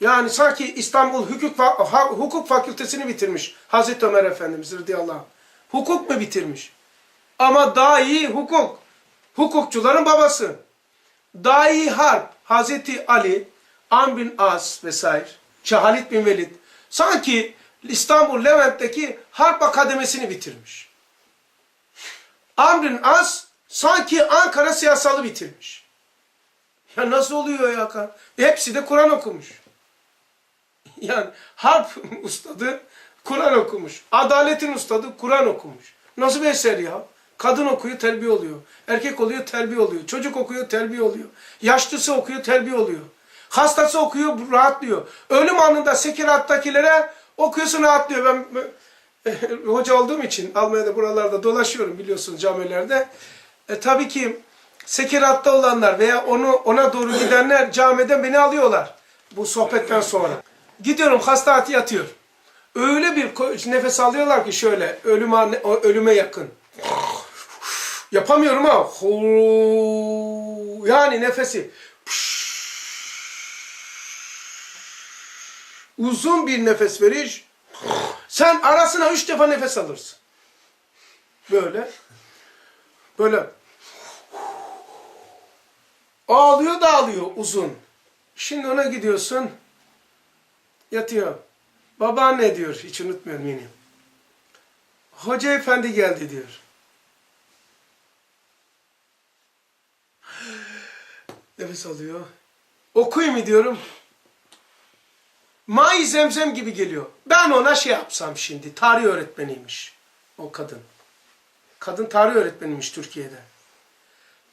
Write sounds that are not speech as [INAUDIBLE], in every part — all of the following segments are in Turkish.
Yani sanki İstanbul Hukuk, Hukuk Fakültesini bitirmiş Hazreti Ömer Efendimiz radıyallahu anh. Hukuk mu bitirmiş? Ama daha iyi hukuk. Hukukçuların babası. Daha iyi harp. Hazreti Ali, Amr bin As vesaire. Şahalit bin Velid. Sanki İstanbul Levent'teki harp akademisini bitirmiş. Amr bin As sanki Ankara siyasalı bitirmiş. Ya nasıl oluyor ya? Hepsi de Kur'an okumuş. [LAUGHS] Yani harp [LAUGHS] ustadı Kur'an okumuş. Adaletin ustadı Kur'an okumuş. Nasıl bir eser ya? Kadın okuyor terbiye oluyor. Erkek oluyor terbiye oluyor. Çocuk okuyor terbiye oluyor. Yaşlısı okuyor terbiye oluyor. Hastası okuyor rahatlıyor. Ölüm anında sekirattakilere okuyorsun rahatlıyor. Ben [LAUGHS] hoca olduğum için Almanya'da buralarda dolaşıyorum biliyorsunuz camilerde. E, tabii ki sekiratta olanlar veya onu ona doğru gidenler camiden beni alıyorlar bu sohbetten sonra. Gidiyorum hasta yatıyor. Öyle bir nefes alıyorlar ki şöyle ölüme ölüme yakın. Yapamıyorum ha. Yani nefesi uzun bir nefes veriş. Sen arasına üç defa nefes alırsın. Böyle. Böyle. Ağlıyor da ağlıyor uzun. Şimdi ona gidiyorsun. Yatıyor. Babaanne diyor. Hiç unutmuyorum yine. Hoca efendi geldi diyor. Nefes alıyor. Okuyayım mı diyorum. May zemzem gibi geliyor. Ben ona şey yapsam şimdi. Tarih öğretmeniymiş. O kadın. Kadın tarih öğretmeniymiş Türkiye'de.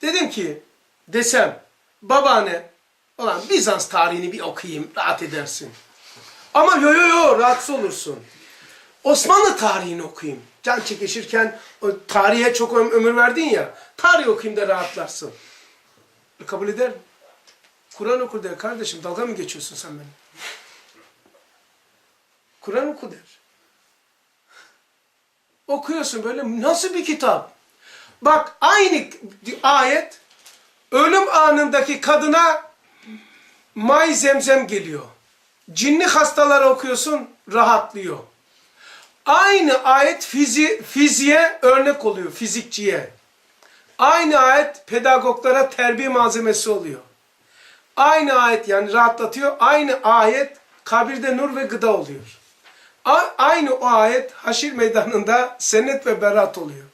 Dedim ki desem babaanne olan Bizans tarihini bir okuyayım rahat edersin. Ama yo yo yo rahatsız olursun. Osmanlı tarihini okuyayım. Can çekişirken tarihe çok öm- ömür verdin ya. Tarih okuyayım da rahatlarsın. E, Kabul eder? Kur'an okur der kardeşim. Dalga mı geçiyorsun sen benim? Kur'an oku der. Okuyorsun böyle nasıl bir kitap? Bak aynı ayet ölüm anındaki kadına may zemzem geliyor. Cinli hastalara okuyorsun rahatlıyor. Aynı ayet fizi, fiziğe örnek oluyor, fizikçiye. Aynı ayet pedagoglara terbiye malzemesi oluyor. Aynı ayet yani rahatlatıyor. Aynı ayet kabirde nur ve gıda oluyor. A- aynı o ayet haşir meydanında senet ve berat oluyor.